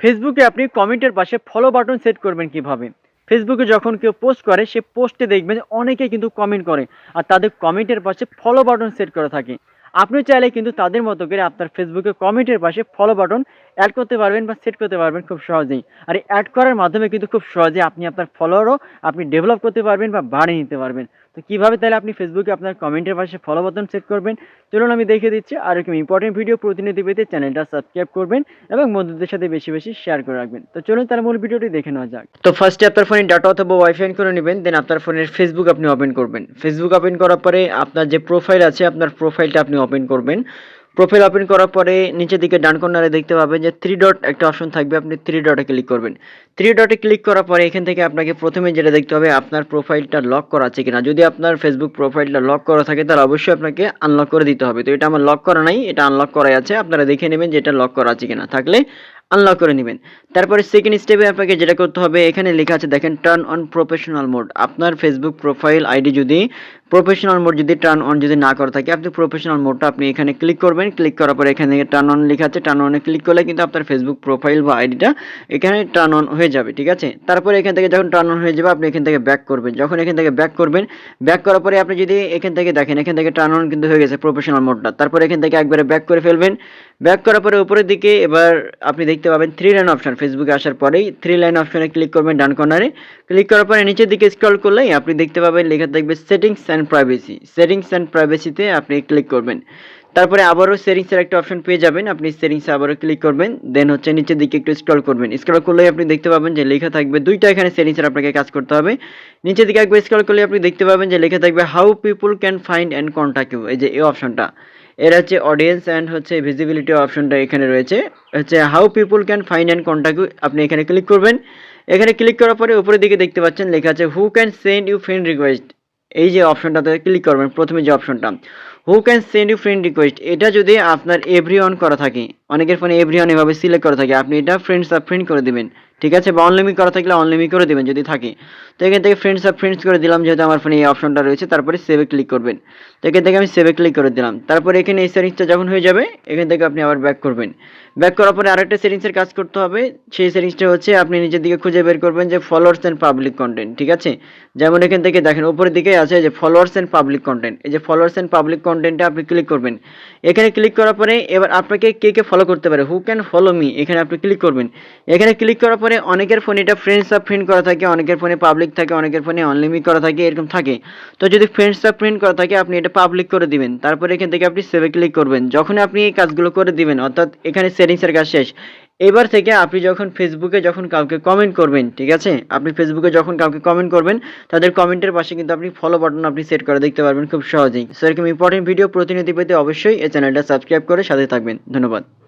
ফেসবুকে আপনি কমেন্টের পাশে ফলো বাটন সেট করবেন কীভাবে? ফেসবুকে যখন কেউ পোস্ট করে, সে পোস্টে দেখবেন অনেকে কিন্তু কমেন্ট করে আর তাদের কমেন্টের পাশে ফলো বাটন সেট করা থাকে। আপনি চাইলে কিন্তু তাদের মতো করে আপনার ফেসবুকে কমেন্টের পাশে ফলো বাটন অ্যাড করতে পারবেন বা সেট করতে পারবেন খুব সহজেই। আর অ্যাড করার মাধ্যমে কিন্তু খুব সহজে আপনি আপনার ফলোয়ারও আপনি ডেভেলপ করতে পারবেন বা বাড়িয়ে নিতে পারবেন। তো কীভাবে তাহলে আপনি ফেসবুকে আপনার কমেন্টের পাশে ফলো বাটন সেট করবেন? চলুন আমি দেখিয়ে দিচ্ছি আর এরকম ইম্পর্টেন্ট ভিডিও প্রতিনিধি পেতে চ্যানেলটা সাবস্ক্রাইব করবেন এবং বন্ধুদের সাথে বেশি বেশি শেয়ার করে রাখবেন। তো চলুন তার মূল ভিডিওটি দেখে নেওয়া যাক। তো ফার্স্টে আপনার ফোনে ডাটা অথবা ওয়াইফাই করে নেবেন দেন আপনার ফোনের ফেসবুক আপনি ওপেন করবেন। ফেসবুক ওপেন করার পরে আপনার যে প্রোফাইল আছে, আপনার প্রোফাইলটা আপনি ওপেন করবেন। প্রোফাইল ওপেন করার পরে নিচের দিকে ডান কর্নারে দেখতে পাবেন যে থ্রি ডট একটা অপশন থাকবে, আপনি থ্রি ডটে ক্লিক করবেন। থ্রি ডটে ক্লিক করার পরে এখান থেকে আপনাকে প্রথমে যেটা দেখতে হবে, আপনার প্রোফাইলটা লক করা আছে কিনা। যদি আপনার ফেসবুক প্রোফাইলটা লক করা থাকে, তাহলে অবশ্যই আপনাকে আনলক করে দিতে হবে। তো এটা আমার লক করা নাই, এটা আনলক করাই আছে। আপনারা দেখে নেবেন যে এটা লক করা আছে কিনা। থাকলে আনলক করে নেবেন। তারপরে সেকেন্ড স্টেপে আপনাকে যেটা করতে হবে, এখানে লেখা আছে, দেখেন টার্ন অন প্রফেশনাল মোড আপনার ফেসবুক প্রোফাইল আইডি যদি প্রফেশনাল মোড যদি টার্ন অন যদি না করা থাকে, আপনি প্রফেশনাল মোডটা আপনি এখানে ক্লিক করবেন। ক্লিক করার পরে এখানে টার্ন অন লেখা আছে টার্ন অনে ক্লিক করলে কিন্তু আপনার ফেসবুক প্রোফাইল বা আইডিটা এখানে টার্ন অন হয়ে যাবে, ঠিক আছে? তারপরে এখান থেকে যখন টার্ন অন হয়ে যাবে, আপনি এখান থেকে ব্যাক করবেন। যখন এখান থেকে ব্যাক করবেন ব্যাক করার পরে আপনি যদি এখান থেকে দেখেন, এখান থেকে টার্ন অন কিন্তু হয়ে গেছে প্রফেশনাল মোডটা তারপরে এখান থেকে একবারে ব্যাক করে ফেলবেন। ব্যাক করার পরে উপরের দিকে এবার আপনি দেখতে পাবেন থ্রি লাইন অপশন ফেসবুকে আসার পরেই থ্রি লাইন অপশনে ক্লিক করবেন ডান কর্নারে ক্লিক করার পরে নিচের দিকে স্ক্রল করলেই আপনি দেখতে পাবেন লেখা থাকবে settings and privacy settings and প্রাইভেসিতে আপনি ক্লিক করবেন। তারপরে আবারও সেটিংসের একটা অপশন পেয়ে যাবেন। আপনি সেটিংসে আবারও ক্লিক করবেন। দেন হচ্ছে নিচের দিকে একটু স্ক্রল করবেন। স্ক্রল করলেই আপনি দেখতে পাবেন যে লেখা থাকবে দুইটা এখানে সেটিংসের আপনাকে কাজ করতে হবে। নিচের দিকে একবার স্ক্রল করলে আপনি দেখতে পাবেন যে লেখা থাকবে how people can find and contact you এই যে এই অপশনটা এর হচ্ছে অডিয়েন্স অ্যান্ড হচ্ছে ভিজিবিলিটি অপশনটা এখানে রয়েছে। হচ্ছে how people can find and contact আপনি এখানে ক্লিক করবেন। এখানে ক্লিক করার পরে উপরের দিকে দেখতে পাচ্ছেন, লেখা আছে who can send you friend request এই যে অপশনটাতে ক্লিক করবেন, প্রথমে যে অপশনটা who can send you friend request এটা যদি আপনার এভরি অন করা থাকে, অনেকের ফোনে এভরি অন এভাবে সিলেক্ট করা থাকে, আপনি এটা ফ্রেন্ডস আর ফ্রেন্ড করে দিবেন। ঠিক আছে? বা অনলিমিট করা থাকলে অনলিমিট করে দিবেন যদি থাকে। তো এখান থেকে ফ্রেন্ডস আর ফ্রেন্ডস করে দিলাম, যেহেতু আমার ফোনে এই অপশনটা রয়েছে, তারপরে সেভে ক্লিক করবেন। তো এখান থেকে আমি সেভে ক্লিক করে দিলাম। তারপরে এখানে এই সেটিংসটা যখন হয়ে যাবে, এখান থেকে আপনি আবার ব্যাক করবেন। ব্যাক করার পরে আরেকটা সেটিংসের কাজ করতে হবে। সেই সেটিংসটা হচ্ছে আপনি নিজের দিকে খুঁজে বের করবেন যে ফলোয়ার্স অ্যান্ড পাবলিক কন্টেন্ট ঠিক আছে? যেমন এখান থেকে দেখেন, উপরের দিকে আছে যে ফলোয়ার্স অ্যান্ড পাবলিক কন্টেন্ট এই যে ফলোয়ার্স অ্যান্ড পাবলিক কন্টেন্টে আপনি ক্লিক করবেন। এখানে ক্লিক করার পরে এবার আপনাকে কে কে ফলো করতে পারে? হু ক্যান ফলো মি এখানে আপনি ক্লিক করবেন। এখানে ক্লিক করার পরে অনেকের ফোনে এটা ফ্রেন্ডস অফ ফ্রেন্ড করা থাকে, অনেকের ফোনে পাবলিক থাকে, অনেকের ফোনে অনলিমিট করা থাকে, এরকম থাকে। তো যদি ফ্রেন্ডস অফ ফ্রেন্ড করা থাকে, আপনি এটা পাবলিক করে দিবেন। তারপরে এখান থেকে আপনি সেভে ক্লিক করবেন। যখন আপনি এই কাজগুলো করে দিবেন, অর্থাৎ এখানে সেটিংসের কাজ শেষ। এবার থেকে আপনি যখন ফেসবুকে যখন কাউকে কমেন্ট করবেন, ঠিক আছে? আপনি ফেসবুকে যখন কাউকে কমেন্ট করবেন, তাদের কমেন্টের পাশে কিন্তু আপনি ফলো বাটন আপনি সেট করে দেখতে পারবেন খুব সহজেই। সো এরকম ইম্পর্টেন্ট ভিডিও প্রতিনিধি পেতে অবশ্যই এই চ্যানেলটা সাবস্ক্রাইব করে সাথে থাকবেন। ধন্যবাদ।